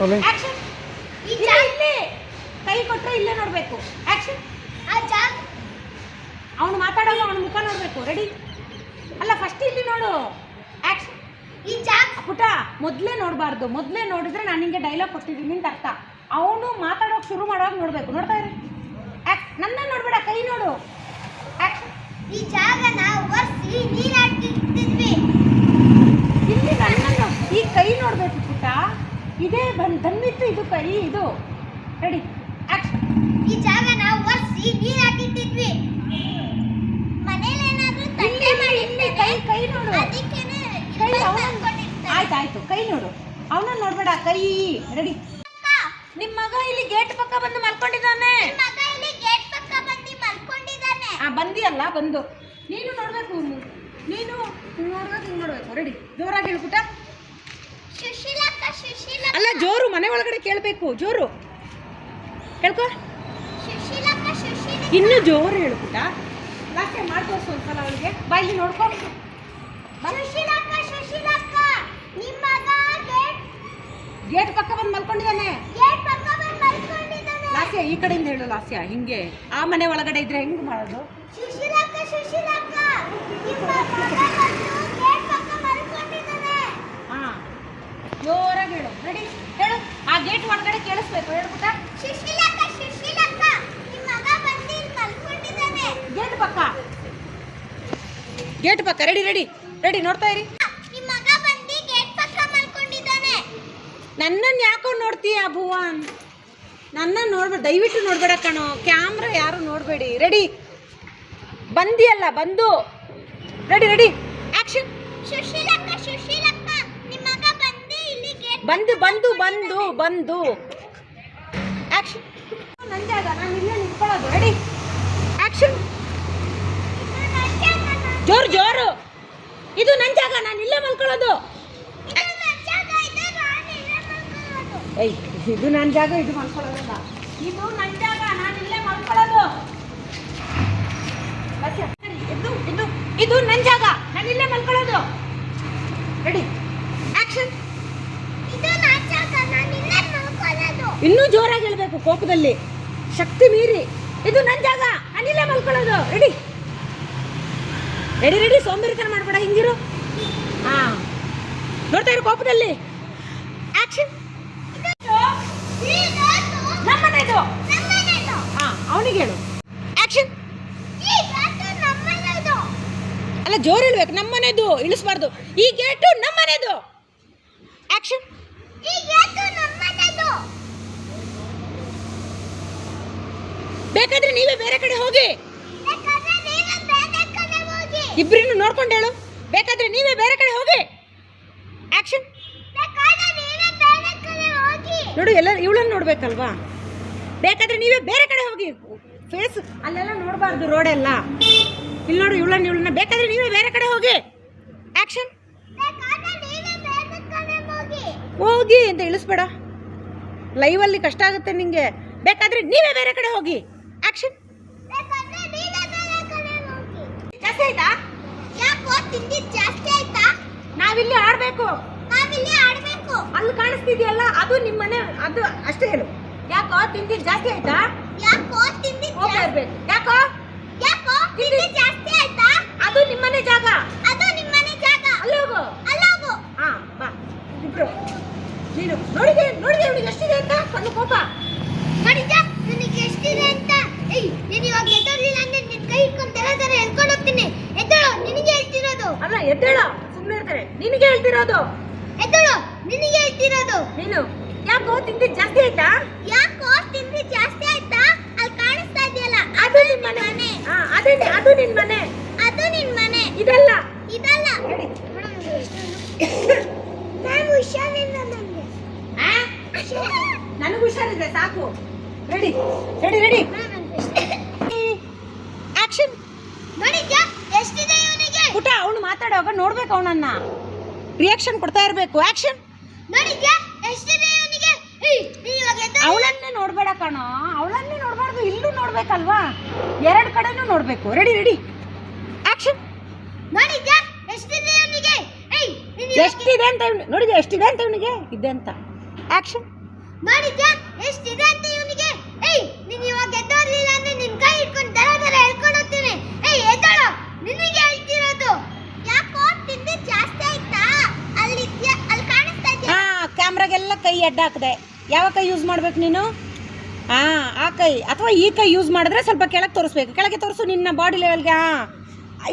Action ಈ ಜಾಗಲೇ ಕೈ ಕೊಟ್ಟರೆ ಇಲ್ಲೇ ನೋಡಬೇಕು. ಆಕ್ಷನ್ ಆ ಜಾಕ್ ಅವನು ಮಾತಾಡೋದು ಅವನ ಮುಖ ನೋಡಬೇಕು. ರೆಡಿ ಅಲ್ಲ ಫಸ್ಟ್ ಇಲ್ಲಿ ನೋಡು. ಆಕ್ಷನ್ ಈ ಜಾಕ್ ಪುಟ ಮೊದಲೇ ನೋಡಬಾರ್ದು. ಮೊದಲೇ ನೋಡಿದ್ರೆ ನಾನು ನಿಮಗೆ ಡೈಲಾಗ್ ಕೊಟ್ಟಿದ್ದೀನಿ ಅಂತ ಅರ್ಥ. ಅವನು ಮಾತಾಡೋಕೆ ಶುರು ಮಾಡೋಕೆ ನೋಡಬೇಕು. ನೋಡ್ತಾ ಇರಿ. ನನ್ನ ನೋಡಬೇಡ ಕೈ ನೋಡು. ಆಕ್ಷನ್ ಈ ಜಾಗನ ಒರೆಸಿ ನೀರು ಹಾಕಿರ್ತಿದ್ವಿ ಇಲ್ಲಿ ನನ್ನ ಈ ಕೈ ನೋಡಬೇಕು ಪುಟ್ಟ ಇದೇ ಬಂದು ಬಂದಿತ್ತು ಇದು ಕೈ ಇದು. ರೆಡಿ. ಆಕ್ಷನ್ ಈ ಜಾಗನ ಒರೆಸಿ ನೀರು ಹಾಕಿಟ್ಟಿದ್ವಿ ಮನೇಲಿ ಏನಾದರೂ ತಂಡೆ ಮಾಡಿ ಕೈ ಕೈ ನೋಡು. ಅದಕ್ಕೇನೆ ಕೈ ಆಯ್ತು ಆಯ್ತು. ಕೈ ನೋಡು. ಅವನ ನೋಡಬೇಡ ಕೈ. ರೆಡಿ. ನಿಮ್ಮ ಮಗ ಇಲ್ಲಿ ಗೇಟ್ ಪಕ್ಕ ಬಂದು ಮಲ್ಕೊಂಡಿದ್ದಾನೆ. ಮಗ ಇಲ್ಲಿ ಗೇಟ್ ಪಕ್ಕ ಬಂದು ಮಲ್ಕೊಂಡಿದ್ದಾನೆ. ಆ ಬಂದಿಯಲ್ಲ ಬಂದು. ನೀನು ನೋಡಬೇಕು. ನೀನು ನೋಡ್ಬೇಕು ಹಿಂಗೆ ರೆಡಿ. ದೂರಾಗಿ ಹೇಳ್ಬಿಟ್ಟ ಜೋರು ಮನೆ ಒಳಗಡೆ ಕೇಳಬೇಕು, ಜೋರು. ಕೇಳ್ಕೊ? ಇನ್ನೂ ಜೋರು ಹೇಳು ಪುಟ್ಟ ಲಾಸ್ಟ್ ಟೈಮ್ ಮಾಡ್ಕೋಸು ಒಂದ್ಸಲ ಅವಳಿಗೆ. ಬಾಯಲ್ಲಿ ನೋಡ್ಕೊ. ಗೇಟ್ ಪಕ್ಕ ಬಂದು ಮಲ್ಕೊಂಡಿದ್ದಾನೆ. ಲಾಸ್ಯ, ಈ ಕಡೆಯಿಂದ ಹೇಳು ಲಾಸ್ಯ, ಹಿಂಗೆ. ಆ ಮನೆ ಒಳಗಡೆ ಇದ್ರೆ ಹೆಂಗ್ ಮಾಡೋದು? ಪಕ್ಕ ರೆಡಿ ರೆಡಿ ರೆಡಿ ನೋಡ್ತಾ ಇರಿ. ನನ್ನನ್ನು ಯಾಕೋ ನೋಡ್ತೀಯ ಭುವನ್ ನನ್ನನ್ನು ನೋಡ್ಬೇಡ ದಯವಿಟ್ಟು ನೋಡ್ಬೇಡ ಕಣೋ ಕ್ಯಾಮ್ರಾ ಯಾರು ನೋಡಬೇಡಿ. ರೆಡಿ ಬಂದಿಯಲ್ಲ ಬಂದು. ರೆಡಿ ರೆಡಿ ಆಕ್ಷನ್ ಬಂದು ಬಂದು ಬಂದು ಬಂದು ಆಕ್ಷನ್ ನಂಜಾಗ ನಾನು ಇಲ್ಲೇ ನಿಂತ್ಕೊಳ್ಳೋದು. ರೆಡಿ ಆಕ್ಷನ್ ಜೋರು ಜೋರು. ಇದು ನನ್ನ ಜಾಗ, ನಾನು ಇಲ್ಲೇ ಮಲ್ಕೊಳ್ಳೋದು. ಏಯ್, ಇದು ನನ್ನ ಜಾಗ, ಇದು ಮಲ್ಕೊಳ್ಳೋದಲ್ಲ. ಇದು ನನ್ನ ಜಾಗ, ನಾನು ಇಲ್ಲೇ ಮಲ್ಕೊಳ್ಳೋದು. ಇದು ಇದು ಇದು ನನ್ನ ಜಾಗ, ನಾನು ಇಲ್ಲೇ ಮಲ್ಕೊಳ್ಳೋದು. ರೆಡಿ ಆಕ್ಷನ್ ಇನ್ನೂ ಜೋರಾಗಿ ಹೇಳ್ಬೇಕು ಕೋಪದಲ್ಲಿ. ಶಕ್ತಿ ಮೀರಿ. ಇದು ನನ್ನ ಜಾಗ, ನಾನು ಇಲ್ಲೇ ಮಲ್ಕೊಳ್ಳೋದು. ರೆಡಿ ರೆಡಿ ರೆಡಿ ಸೋಂಬೇರಿತನ ಮಾಡ್ಬೇಡ, ಹಿಂಗಿರು. ಹಾ. ನೋಡ್ತಾ ಇರು ಕೋಪದಲ್ಲಿ? ಆ್ಯಕ್ಷನ್ ನಮ್ಮನೆದು. ಹಾ, ಅವನಿಗೆ ಹೇಳು. ನಮ್ಮನೆದು ಅಲ್ಲ, ಜೋರು ಹೇಳ್ಬೇಕು, ನಮ್ಮನೆದು, ಇಳಿಸ್ಬಾರ್ದು. ಈ ಗೇಟು ನಮ್ಮನೆದು. ನಮ್ಮನೆದು ಬೇಕಾದ್ರೆ ನೀವೇ ಬೇರೆ ಕಡೆ ಹೋಗಿ ಬೇಕಾದ್ರೆ ನೀವೇ ಬೇರೆ ಕಡೆ ಹೋಗಿ ಇಬ್ಬರನ್ನು ನೋಡ್ಕೊಂಡು ಹೇಳು. ಬೇಕಾದ್ರೆ ನೀವೇ ಬೇರೆ ಕಡೆ ಹೋಗಿ. ಹೋಗಿ ನೋಡು ಎಲ್ಲ ಇವಳನ್ನು ನೋಡ್ಬೇಕಲ್ವಾ? ಬೇಕಾದ್ರೆ ನೀವೇ ಬೇರೆ ಕಡೆ ಹೋಗಿ. ಫೇಸ್ ಅಲ್ಲೆಲ್ಲ ನೋಡಬಾರ್ದು ರೋಡೆಲ್ಲ ಇಲ್ಲಿ ನೋಡು ಇವಳನ್ನ ಇವಳನ್ನ. ಬೇಕಾದ್ರೆ ನೀವೇ ಬೇರೆ ಕಡೆ ಹೋಗಿ. ಕಡೆ ಹೋಗಿ ಅಂತ ಇಳಿಸ್ಬೇಡ. ಲೈವಲ್ಲಿ ಕಷ್ಟ ಆಗುತ್ತೆ ನಿಮಗೆ ಬೇಕಾದ್ರೆ ನೀವೇ ಬೇರೆ ಕಡೆ ಹೋಗಿ. ಜಾಸ್ತಿ ಆಯ್ತಾ? ತಿಂದಿದ್ ಜಾಸ್ತಿ ಆಯ್ತಾ? ನಾವಿಲ್ಲಿ ಆಡ್ಬೇಕು. ನಾವಿಲ್ಲಿ ಆಡ್ಬೇಕು. ಅಲ್ಲಿ ಕಾಣಿಸ್ತಿದ್ಯಲ್ಲ ಅದು ನಿಮ್ಮನೆ ಅದು ಅಷ್ಟೇ ಹೇಳು. ಯಾಕೋ ತಿಂದಿದ್ದು ಜಾಸ್ತಿ ಆಯ್ತಾ? ಯಾಕೋ ತಿಂದಿದ್ ಹೋಗ್ತಾ ಇರ್ಬೇಕು ಯಾಕೋ? ಯಾಕೋ ತಿಂದಿದ್ ಜಾಸ್ತಿ ಆಯ್ತಾ? ಅದು ನಿಮ್ಮನೆ ಜಾಗ. ಅದು ನಿಮ್ಮನೆ ಜಾಗ. ಅಲ್ಲಿ ಹೋಗು. ಅಲ್ಲೋಗು ಹಾ ಬಾ. ಇಬ್ರು. ನೀನು ನೋಡಿದೆ ನೋಡಿದೆ ಅವನಿಗೆ ಎಷ್ಟಿದೆ ಅಂತ? ಕಣ್ಣು ಕೋಪ. ನೋಡಿದ್ಯಾ? ನನಗೆ ಎಷ್ಟಿದೆ ಅಂತ? ಏಯ್ ನೀನು ಇವಾಗ ಎದ್ದೋರ್ಲಿಲ್ಲ ಅಂದ್ರೆ ನಿನ್ನ ಕೈ ಇಟ್ಕೊಂಡು ತರ ತರ ಎಳ್ಕೊಂಡು ಹೋಗ್ತೀನಿ. ಅಲ್ಲ ಎದ್ದೇಳ. ಸುಮ್ಮನೆ ಇರ್ತಾರೆ. ನಿನಗೆ ಹೇಳ್ತಿರೋದು. ಎದ್ದೇಳು. ನಿನಗೆ ಹೇಳ್ತಿರೋದು. ನೀನು. ಯಾಕೋ ತಿಂತಿ ಜಾಸ್ತಿ ಆಯ್ತಾ? ಯಾಕೋ ತಿಂದಿ ಜಾಸ್ತಿ ಆಯ್ತಾ? ಅಲ್ಲಿ ಕಾಣಿಸ್ತಾ ಇದೆಯಲ್ಲ ಅದು ನಿನ್ ಮನೆ. ಹಾ ಅದೇ ಅದು ನಿನ್ ಮನೆ. ಅದು ನಿನ್ ಮನೆ. ಇದಲ್ಲ. ಇದಲ್ಲ. ನಾನು ಹುಷಾರಿಲ್ಲ ನನಗೆ ನನಗೆ ನನಗೂ ಹುಷಾರಿದೆ ಸಾಕು. ರೆಡಿ ರೆಡಿ ರೆಡಿ ಆಕ್ಷನ್ ನೋಡಿದ್ಯಾ ಎಷ್ಟಿದೆ ಇವನಿಗೆ ಪುಟ ಮಾತಾಡುವಾಗ ನೋಡ್ಬೇಕು ಅವನನ್ನ. ರಿಯಾಕ್ಷನ್ ಕೊಡ್ತಾ ಇರಬೇಕು. ಆಕ್ಷನ್ ಅವಳನ್ನೇ ನೋಡ್ಬೇಡ ಕಣೋ. ಅವಳನ್ನೇ ನೋಡ್ಬಾರ್ದು. ಇಲ್ಲೂ ನೋಡ್ಬೇಕಲ್ವಾ? ಎರಡ್ ಕಡೆನೂ ನೋಡ್ಬೇಕು. ರೆಡಿ ರೆಡಿ ಆಕ್ಷನ್ ಎಷ್ಟಿದೆ ಅಂತ ನೋಡಿದ್ಯಾ? ಎಷ್ಟಿದೆ ಅಂತ ಇವನಿಗೆ? ಇದೆ ಅಂತ. ಆಕ್ಷನ್ ಮಾಡಿದ್ಯಾ ಎಷ್ಟಿದೆ ಅಂತ ಇವನಿಗೆ ಏಯ್ ನೀನ್ ಇವಾಗ ಎದ್ದೋರ್ಲಿಲ್ಲ ಅಂದ್ರೆ ನಿನ್ ಕೈ ಇಟ್ಕೊಂಡು ದರ ದರ ಎಳ್ಕೊಂಡು ಹೋಗ್ತೀನಿ ಏಯ್ ಎದ್ದಳು ನಿನಗೆ ಹೇಳ್ತಿರೋದು ಯಾಕೋ ತಿಂದಿ ಜಾಸ್ತಿ ಆಯ್ತಾ ಅಲ್ಲಿ ಇದ್ಯಾ- ಅಲ್ಲಿ ಕಾಣಿಸ್ತಾ ಇದೆಯಾ ಹಾ ಕ್ಯಾಮ್ರಾಗೆಲ್ಲ ಕೈ ಅಡ್ಡ ಹಾಕಿದೆ ಯಾವ ಕೈ ಯೂಸ್ ಮಾಡ್ಬೇಕು ನೀನು? ಹಾ ಆ ಕೈ. ಅಥವಾ ಈ ಕೈ ಯೂಸ್ ಮಾಡಿದ್ರೆ ಸ್ವಲ್ಪ ಕೆಳಗೆ ತೋರಿಸ್ಬೇಕು. ಕೆಳಗೆ ತೋರಿಸು ನಿನ್ನ ಬಾಡಿ ಲೆವೆಲ್ಗೆ ಹಾ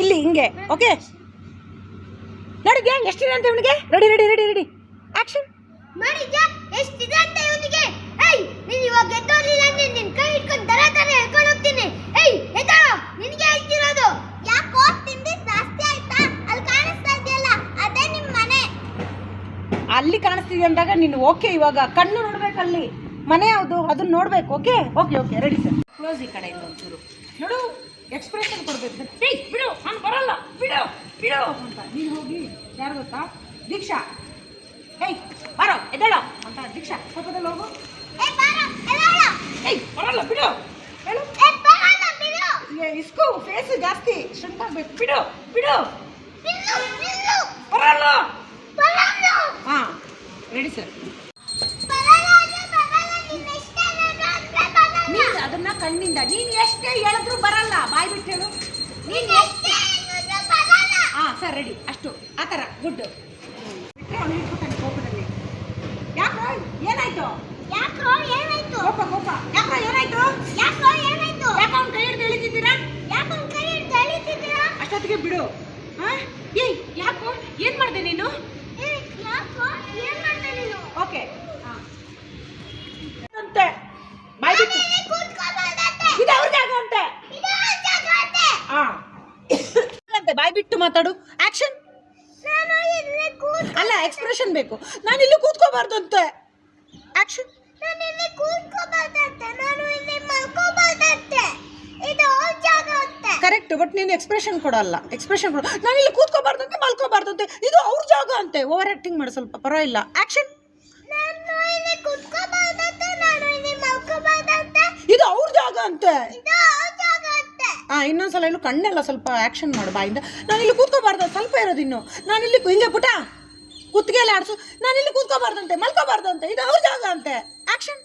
ಇಲ್ಲಿ, ಹಿಂಗೆ. ಓಕೆ ನೋಡಿದ್ಯಾ ಎಷ್ಟಿದೆ ಅಂತ ಇವನಿಗೆ? Ready ready ready ready action gang ಎಷ್ಟಿದೆ ಅಂತ ಇವನಿಗೆ? ಏಯ್, ನೀನು ಇವಾಗ ಎದ್ದೋರ್ಲಿಲ್ಲ ಅಂದ್ರೆ ನಿನ್ ಕೈ ಇಟ್ಕೊಂಡು ತರ ತರ ಎಳ್ಕೊಂಡು ಹೋಗ್ತೀನಿ. ಏಯ್ ಎದ್ದಳು ಅಲ್ಲಿ ಕಾಣಿಸ್ತಿದೆ ಅಂದಾಗ ನೀನು ಓಕೆ ಇವಾಗ. ಕಣ್ಣು ನೋಡ್ಬೇಕಲ್ಲಿ ಮನೆ ಯಾವುದು? ಅದನ್ನ ನೋಡ್ಬೇಕು okay okay okay ready sir close ಈ ಕಡೆಯಿಂದ ಒಂಚೂರು. ನೋಡು ಎಕ್ಸ್ಪ್ರೆಷನ್ ಕೊಡ್ಬೇಕು. ಹೇ ಬಿಡು ನಾನು ಬರಲ್ಲ. ಬಿಡು ಬಿಡು. ಅಂತ. ನೀನು ಹೋಗಿ ಯಾರು ಗೊತ್ತಾ? ದೀಕ್ಷಾ. ಏಯ್ ಬರೋ ಎದ್ದೇಳೋ ಅಂತ ದೀಕ್ಷಾ. ಸ್ವಲ್ಪದಲ್ಲಿ ಹೋಗು. ಏಯ್ ಬರಲ್ಲ ಬಿಡು. ಹೇಳು. ಇಸ್ಕು ಫೇಸ್ ಜಾಸ್ತಿ. ಶುಂಠ ಆಗ್ಬೇಕು. ಬಿಡು ಬಿಡು. ಬರಲ್ಲ. ಬರಲ್ಲ. ಹಾಂ ರೆಡಿ ಸರ್ ನೀನು ಅದನ್ನ ಕಣ್ಣಿಂದ ನೀನು ಎಷ್ಟೇ ಹೇಳಿದ್ರು ಬರಲ್ಲ. ಬಾಯ್ ಬಿಟ್ಟು ಹೇಳು. ನೀನು ಎಷ್ಟೇ ಹಾಂ ಸರ್ ರೆಡಿ ಅಷ್ಟು. ಆ ಥರ ಗುಡ್ ಬಿಟ್ಟರೆ ಅವನು ಇಟ್ಬಿಟ್ಟಾನೆ ಕೋಪದಲ್ಲಿ. ಯಾಕೋ ಏನಾಯ್ತು? ಯಾಕೋ ಏನಾಯ್ತು? ಕೋಪ ಕೋಪ. ಯಾಕೋ ಏನಾಯ್ತು? ಯಾಕೋ ಏನಾಯ್ತು? ಯಾಕೋ ಅವ್ನು ಕೈ ಹಿಡ್ದು ಎಳಿತಿದ್ದೀರಾ? ಯಾಕೋ ಕೈ ಹಿಡ್ದು ಎಳಿತಿದ್ದೀರಾ? ಅಷ್ಟೊತ್ತಿಗೆ ಬಿಡು. ಹಾಂ? ಏಯ್ ಯಾಕೋ? ಏನು ಮಾಡಿದೆ ನೀನು ಏ ಯಾಕೋ ಏನ್ ಮಾಡ್ದೆ ನೀನು ಓಕೆ. ಅಂತೆ ಬಾಯ್ ಬಿಟ್ಟು. ಇಲ್ಲಿ ಕೂತ್ಕೋಬಾರ್ದಂತೆ. ಇದು ಅವ್ರ ಜಾಗ ಅಂತೆ ಅಂತೆ ಹಾಂ. ಬಾಯ್ ಬಿಟ್ಟು ಮಾತಾಡು. ಆಕ್ಷನ್. ಅಲ್ಲ ಎಕ್ಸ್ಪ್ರೆಷನ್ ಬೇಕು. ನಾನು ಇಲ್ಲಿ ಕೂತ್ಕೋಬಾರ್ದು ಅಂತೆ ಆಕ್ಷನ್. ನಾನು ಇಲ್ಲಿ ಕೂತ್ಕೋಬಾರ್ದಂತೆ. ನಾನು ಇಲ್ಲಿ ಮಲ್ಕೋಬಾರ್ದಂತೆ. ಇದು ಜಾಗ. ಕರೆಕ್ಟ್ ಬಟ್ ನೀನು ಎಕ್ಸ್ಪ್ರೆಷನ್ ಕೊಡಲ್ಲ. ಎಕ್ಸ್ಪ್ರೆಷನ್ ಕೊಡ. ನಾನು ಇಲ್ಲಿ ಕೂತ್ಕೋಬಾರ್ದಂತೆ, ಮಲ್ಕೋಬಾರ್ದಂತೆ, ಇದು ಅವ್ರ ಜಾಗ ಅಂತೆ. ಓವರ್ ಆ್ಯಕ್ಟಿಂಗ್ ಮಾಡಿ ಸ್ವಲ್ಪ, ಪರವಾಗಿಲ್ಲ. ಮಲ್ಕೋಬಾರ್ದಂತೆ ಇದು ಅವ್ರ ಜಾಗ ಅಂತೆ. ಆ, ಇನ್ನೊಂದ್ಸಲ ಇಲ್ಲೂ ಕಣ್ಣೆಲ್ಲ ಸ್ವಲ್ಪ ಆಕ್ಷನ್ ಮಾಡು ಬಾಯಿಂದ. ನಾನು ಇಲ್ಲಿ ಕೂತ್ಕೋಬಾರ್ದು, ಸ್ವಲ್ಪ ಇರೋದು ಇನ್ನು. ನಾನು ಇಲ್ಲಿ ಹಿಂಗೆ ಪುಟ. ಕುತ್ತಿಗೆಲ್ಲ ಆಡಿಸು. ನಾನು ಇಲ್ಲಿ ಕೂತ್ಕೋಬಾರ್ದಂತೆ, ಮಲ್ಕೋಬಾರ್ದಂತೆ. ಇದು ಅವ್ರ ಜಾಗ ಅಂತೆ. ಆಕ್ಷನ್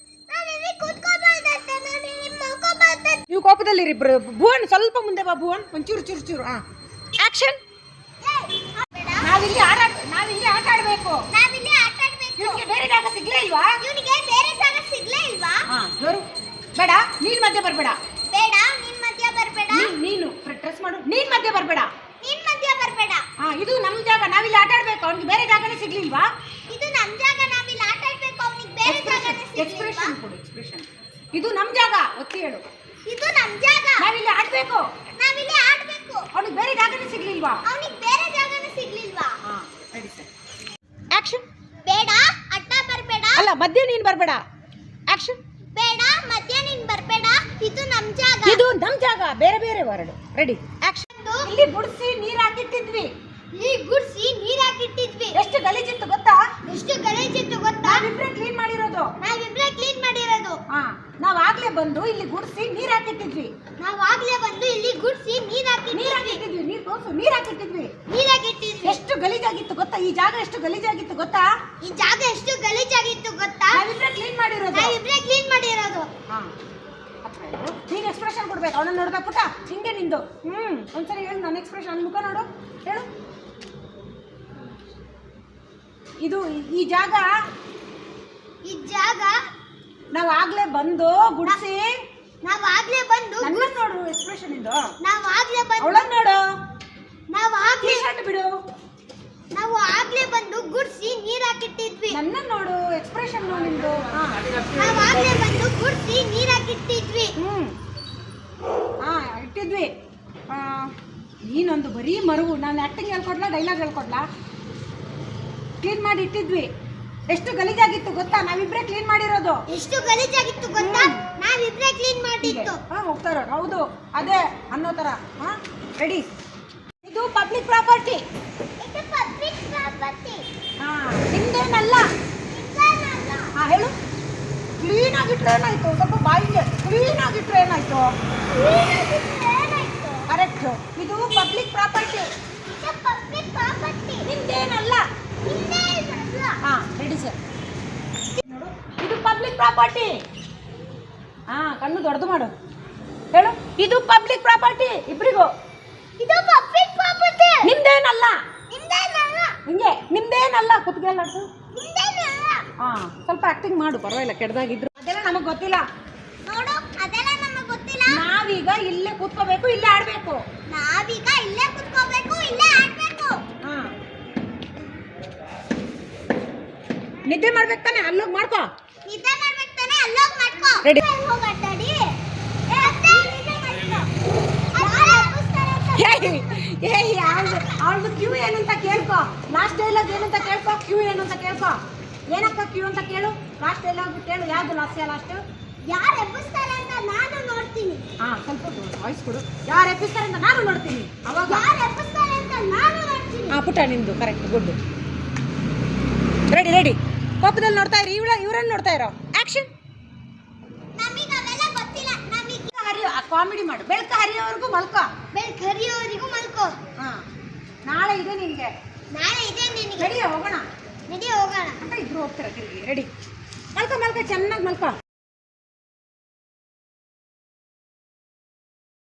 ನೀವು ಕೋಪದಲ್ಲಿರಿ ಇಬ್ರು ಭುವನ್ ಸ್ವಲ್ಪ ಮುಂದೆ ಬಾ ಭುವನ್. ಒಂಚೂರು ಚೂರು ಚೂರು ಹಾಂ ಆಕ್ಷನ್ ನಾವಿಲ್ಲಿ ಆಟ ನಾವಿಲ್ಲಿ ಆಟ ಆಡಬೇಕು. ನಾವಿಲ್ಲಿ ಆಟ ಆಡ್ಬೇಕು. ಇವನಿಗೆ ಬೇರೆ ಜಾಗ ಸಿಗ್ಲೇ ಇಲ್ವಾ? ಇವನಿಗೆ ಬೇರೆ ಜಾಗ ಸಿಗ್ಲೇ ಇಲ್ವಾ? ಹಾಂ ಜೋರು ಬೇಡ ನೀನು ಮಧ್ಯೆ ಬರಬೇಡ. ಬೇಡ ನೀನು ಮಧ್ಯ ಬರ್ಬೇಡ. ನೀನು ಡ್ರೆಸ್ ಮಾಡು. ನೀನು ಮಧ್ಯೆ ಬರಬೇಡ. ನೀನು ಮಧ್ಯ ಬರ್ಬೇಡ. ಹಾ ಇದು ನಮ್ಮ ಜಾಗ ನಾವಿಲ್ಲಿ ಆಟ ಆಡ್ಬೇಕು. ಅವ್ನಿಗೆ ಬೇರೆ ಜಾಗನೇ ಸಿಗ್ಲಿಲ್ವಾ? ಇದು ನಮ್ ಜಾಗ ನಾವಿಲ್ಲಿ ಆಟ ಆಡ್ಬೇಕು. ಅವನಿಗೆ ಬೇರೆ ಜಾಗನೇ ಸಿಗ್ಲಿಲ್ವಾ? ಎಕ್ಸ್ಪ್ರೆಷನ್ ಕೊಡು ಎಕ್ಸ್ಪ್ರೆಷನ್ ಇದು ನಮ್ಮ ಜಾಗ ಒತ್ತಿ ಹೇಳು. ಇದು ನಮ್ಮ ಜಾಗ. ನಾವಿಲ್ಲಿ ಆಡ್ಬೇಕು. ನಾವಿಲ್ಲಿ ಆಡಬೇಕು. ಅವ್ನಿಗೆ ಬೇರೆ ಜಾಗನೇ ಸಿಗ್ಲಿಲ್ವಾ? ಅವನಿಗೆ ಬೇರೆ ಜಾಗನೇ ಸಿಗ್ಲಿಲ್ವಾ? ಹಾ ರೆಡಿ ಸರ್. ಆಕ್ಷನ್ ಬೇಡ ಅಡ್ಡ ಬರಬೇಡ. ಅಲ್ಲ ಮಧ್ಯ ನೀನು ಬರಬೇಡ. ಆಕ್ಷನ್ ಬೇಡ ಮಧ್ಯ ನೀನು ಬರಬೇಡ. ಇದು ನಮ್ಮ ಜಾಗ. ಇದು ನಮ್ಮ ಜಾಗ ಬೇರೆ ಬೇರೆ ವರ್ಡ್ ರೆಡಿ ಆಕ್ಷನ್ ಇಲ್ಲಿ ಗುಡಿಸಿ ನೀರು ಹಾಕಿಟ್ಟಿದ್ವಿ ಈ ಗುಡಿಸಿ ನೀರು ಹಾಕಿಟ್ಟಿದ್ವಿ ಎಷ್ಟು ಗಲೀಜಿತ್ತು ಗೊತ್ತಾ? ಎಷ್ಟು ಗಲೀಜಿತ್ತು ಗೊತ್ತಾ? ನಾವಿಬ್ರೆ ಕ್ಲೀನ್ ಮಾಡಿರೋದು. ನಾವಿಬ್ರೆ ಕ್ಲೀನ್ ಮಾಡಿರೋದು. ಹಾ ನಾವು ಆಗ್ಲೇ ಬಂದು ಇಲ್ಲಿ ಗುಡಿಸಿ ನೀರ್ ಹಾಕಿಟ್ಟಿದ್ವಿ. ನಾವು ಆಗ್ಲೇ ಬಂದು ಇಲ್ಲಿ ಗುಡ್ಸಿ ನೀರ್ ನೀರ್ ಹಾಕಿಟ್ಟಿದ್ವಿ ನೀರ್ ತೋರ್ಸು ನೀರ್ ಹಾಕಿಟ್ಟಿದ್ವಿ. ನೀರ್ ಹಾಕಿಟ್ಟಿದ್ವಿ. ಎಷ್ಟು ಗಲೀಜಾಗಿತ್ತು ಗೊತ್ತಾ? ಈ ಜಾಗ ಎಷ್ಟು ಗಲೀಜಾಗಿತ್ತು ಗೊತ್ತಾ? ಈ ಜಾಗ ಎಷ್ಟು ಗಲೀಜಾಗಿತ್ತು ಗೊತ್ತಾ? ನಾವಿಬ್ರೆ ಕ್ಲೀನ್ ಮಾಡಿರೋದು. ನಾವಿಬ್ರೆ ಕ್ಲೀನ್ ಮಾಡಿರೋದು. ಹಾ. ನೀನ್ ಎಕ್ಸ್ಪ್ರೆಷನ್ ಕೊಡ್ಬೇಕು ಅವನ ನೋಡ್ಬೇಕು ಪುಟ್ಟ. ಹಿಂಗೆ ನಿಂದು. ಹ್ಮ್ ಒಂದ್ಸರಿ ಹೇಳು ನನ್ನ ಎಕ್ಸ್ಪ್ರೆಷನ್ ಮುಖ ನೋಡು. ಹೇಳು. ಇದು ಈ- ಜಾಗ ಈ ಜಾಗ ನಾವು ಆಗ್ಲೇ ಬಂದು ಗುಡಿಸಿ. ನಾವು ಆಗ್ಲೇ ಬಂದು ನನ್ನ ನೋಡು ಎಕ್ಸ್ಪ್ರೆಷನ್ ಇದು ನಾವು ಆಗ್ಲೇ ಬಂದು ಅವಳನ್ನ ನೋಡು. ನಾವು ಆಗ್ಲೇ ಶರ್ಟ್ ಬಿಡು. ನಾವು ಆಗ್ಲೇ ಬಂದು ಗುಡಿಸಿ ನೀರ್ ಹಾಕಿಟ್ಟಿದ್ವಿ. ನನ್ನ ನೋಡು ಎಕ್ಸ್ಪ್ರೆಷನ್ ನಿಂದು. ಹಾ. ನಾವು ಆಗ್ಲೇ ಬಂದು ಗುಡಿಸಿ ನೀರ್ ಹಾಕಿಟ್ಟಿದ್ವಿ. ಹ್ಮ್. ಹಾ ಇಟ್ಟಿದ್ವಿ. ನೀನೊಂದು ಬರೀ ಮರುವು ನಾನು ಆಕ್ಟಿಂಗ್ ಹೇಳ್ಕೊಡ್ಲಾ ಡೈಲಾಗ್ ಹೇಳ್ಕೊಡ್ಲಾ ಕ್ಲೀನ್ ಮಾಡಿ ಇಟ್ಟಿದ್ವಿ. ಎಷ್ಟು ಗಲೀಜಾಗಿತ್ತು ಗೊತ್ತಾ? ನಾವಿಬ್ರೇ ಕ್ಲೀನ್ ಮಾಡಿರೋದು. ಎಷ್ಟು ಗಲೀಜಾಗಿತ್ತು ಗೊತ್ತಾ? ನಾವಿಬ್ರೇ ಕ್ಲೀನ್ ಮಾಡಿತ್ತು ಹಾ ಹೋಗ್ತಾರ ಹೌದು. ಅದೇ ಅನ್ನೋ ತರ. ಹಾ ರೆಡಿ ಇದು ಪಬ್ಲಿಕ್ ಪ್ರಾಪರ್ಟಿ ಇದು ಪಬ್ಲಿಕ್ ಪ್ರಾಪರ್ಟಿ ಹಾ ನಿಮ್ದೇನಲ್ಲ? ಹಾ ಹೇಳು. ಕ್ಲೀನ್ ಆಗಿಟ್ರೆ ಏನಾಯ್ತು? ಸ್ವಲ್ಪ ಬಾಯಿಗೆ ಕ್ಲೀನ್ ಆಗಿಟ್ರೆ ಏನಾಯ್ತು? ಕರೆಕ್ಟ್ ಇದು ಪಬ್ಲಿಕ್ ಪ್ರಾಪರ್ಟಿ ಇದು ಪಬ್ಲಿಕ್ ಪ್ರಾಪರ್ಟಿ ನಿಮ್ದೇನಲ್ಲ. ಹಾ ರೆಡಿ ಸರ್ ಇದು ಪಬ್ಲಿಕ್ ಪ್ರಾಪರ್ಟಿ ಹಾ ಕಣ್ಣು ದೊಡ್ಡದು ಮಾಡು. ಹೇಳು ಇದು ಪಬ್ಲಿಕ್ ಪ್ರಾಪರ್ಟಿ ಇಬ್ರಿಗೂ. ಇದು ಪಬ್ಲಿಕ್ ಪ್ರಾಪರ್ಟಿ ನಿಮ್ದೇನಲ್ಲ? ಹಿಂಗೆ ನಿಮ್ದೇನಲ್ಲ? ಕುತ್ತಿಗೆ ಹಿಂದೆನಲ್ಲ ಹಾ ಸ್ವಲ್ಪ ಆಕ್ಟಿಂಗ್ ಮಾಡು ಪರವಾಗಿಲ್ಲ ಕೆಡ್ದಾಗಿದ್ರು. ಅದೆಲ್ಲ ನಮಗೆ ಗೊತ್ತಿಲ್ಲ. ನೋಡು ಅದೆಲ್ಲ ನಮಗೆ ಗೊತ್ತಿಲ್ಲ. ನಾವೀಗ ಇಲ್ಲೇ ಕೂತ್ಕೋಬೇಕು ಇಲ್ಲೇ ಆಡಬೇಕು. ನಾವೀಗ ಇಲ್ಲೇ ಕುತ್ಕೋಬೇಕು ಇಲ್ಲೇ ಆಡ್ಬೇಕು. ನಿದ್ದೆ ಮಾಡ್ಬೇಕು ತಾನೆ ಅಲ್ಲೋಗಿ ಮಾಡ್ಕೋ. ನಿದ್ದೆ ಮಾಡ್ಬೇಕು ತಾನೆ ಅಲ್ಲೋಗ್ ಮಾಡ್ಕೋ. ರೆಡಿ ಎಲ್ಲಿ ಹೋಗ್ ಮಾತಾಡಿ ಏ ಅತ್ತೆ, ನಿದ್ದೆ ಮಾಡ್ಕೋ. ಅತ್ತೆ, ಎಬ್ಬಿಸ್ತಾರೆ ಅಂತ. ಏಯ್ ಏಯ್ ಅವಳು ಅವಳದು ಕ್ಯೂ ಏನಂತ ಕೇಳ್ಕೊ. ಲಾಸ್ಟ್ ಡೈಲಾಗ್ ಏನಂತ ಕೇಳ್ಕೊ ಕ್ಯೂ ಏನಂತ ಕೇಳ್ಕೊ. ಏನಕ್ಕ ಕ್ಯೂ ಅಂತ ಕೇಳು. ಲಾಸ್ಟ್ ಡೈಲಾಗ್ ಕೇಳು ಯಾವ್ದು ಲಾಸ್ಟ್ ಲಾಸ್ಟ್ ಯಾರು ಎಬ್ಬಿಸ್ತಾರೆ ಅಂತ ನಾನು ನೋಡ್ತೀನಿ. ಹಾ ಸ್ವಲ್ಪ ವಾಯ್ಸ್ ಕೊಡು. ಯಾರು ಎಪ್ಪಿಸ್ತಾರೆ ಅಂತ ನಾನು ನೋಡ್ತೀನಿ. ಅವಾಗ. ಯಾರು ಎಬ್ಬಿಸ್ತಾರೆ ಅಂತ ನಾನು ನೋಡ್ತೀನಿ. ಹಾ ಪುಟ ನಿಮ್ದು ಕರೆಕ್ಟ್ ಗುಡ್. ರೆಡಿ ರೆಡಿ ಕೋಪದಲ್ಲಿ ನೋಡ್ತಾ ಇರಿ ಇವಳ ಇವರನ್ನು ನೋಡ್ತಾ ಇರೋ. ನಮಗೆ ಹರಿಯೋ ಕಾಮಿಡಿ ಮಾಡು. ಬೆಳಕ ಹರಿಯೋವರೆಗೂ ಮಲ್ಕೋ. ಬೆಳಕ ಹರಿಯೋವರೆಗೂ ಮಲ್ಕೋ. ಹಾ. ನಾಳೆ ಇದೆ ನಿನಗೆ. ನಾಳೆ ಇದೆ ನಿನಗೆ. ರೆಡಿ ಹೋಗೋಣ. ರೆಡಿ ಹೋಗೋಣ. ಅಂತ ಇಬ್ರು ಹೋಗ್ತಾರೆ ತಿರುಗಿ. ರೆಡಿ ಮಲ್ಕೋ ಮಲ್ಕೋ ಚೆನ್ನಾಗಿ ಮಲ್ಕೋ.